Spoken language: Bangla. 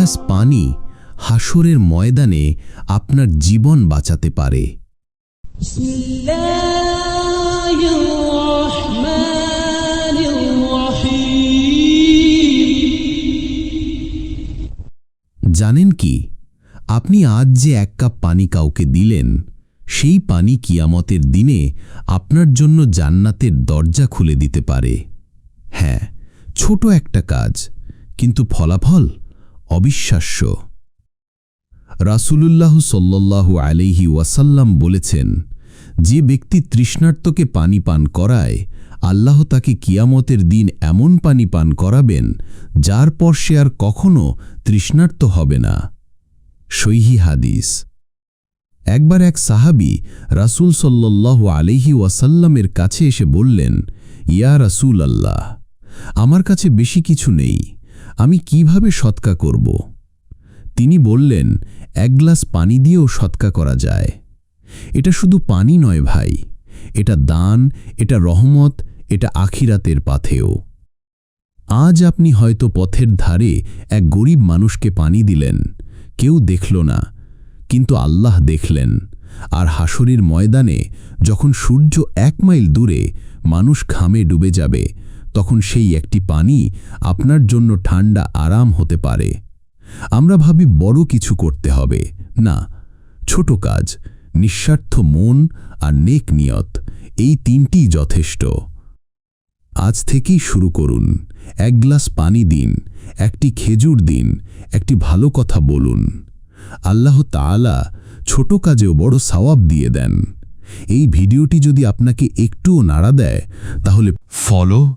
গ্লাস পানি হাসরের ময়দানে আপনার জীবন বাঁচাতে পারে। জানেন কি, আপনি আজ যে এক কাপ পানি কাউকে দিলেন, সেই পানি কিয়ামতের দিনে আপনার জন্য জান্নাতের দরজা খুলে দিতে পারে। হ্যাঁ ছোট একটা কাজ, কিন্তু ফলাফল অবিশ্বাস্য। রাসূলুল্লাহ সাল্লাল্লাহু আলাইহি ওয়াসাল্লাম বলেছেন, যে ব্যক্তি তৃষ্ণার্তকে পানি পান করায়, আল্লাহ তাকে কিয়ামতের দিন এমন পানি পান করাবেন, যার পর সে আর কখনও তৃষ্ণার্ত হবে না। সৈহি হাদিস। একবার এক সাহাবি রাসূল সাল্লাল্লাহু আলাইহি ওয়াসাল্লামের কাছে এসে বললেন, ইয়া রাসূল আল্লাহ আমার কাছে বেশি কিছু নেই। আমি কীভাবে সৎকা করব? তিনি বললেন, এক গ্লাস পানি দিয়েও সৎকা করা যায়। এটা শুধু পানি নয় ভাই, এটা দান, এটা রহমত, এটা আখিরাতের পাথেও আজ আপনি হয়তো পথের ধারে এক গরিব মানুষকে পানি দিলেন, কেউ দেখল না, কিন্তু আল্লাহ দেখলেন। আর হাসরির ময়দানে যখন সূর্য এক মাইল দূরে, মানুষ ঘামে ডুবে যাবে তখন সেই একটি পানি আপনার জন্য ঠান্ডা আরাম হতে পারে। আমরা ভাবি বড় কিছু করতে হবে। না, ছোট কাজ, নিঃস্বার্থ মন আর নেক নিয়ত, এই তিনটিই যথেষ্ট। আজ থেকেই শুরু করুন। এক গ্লাস পানি দিন, একটি খেজুর দিন, একটি ভালো কথা বলুন। আল্লাহ তাআলা ছোট কাজেও বড় সওয়াব দিয়ে দেন। এই ভিডিওটি যদি আপনাকে একটুও নাড়া দেয়, তাহলে ফলো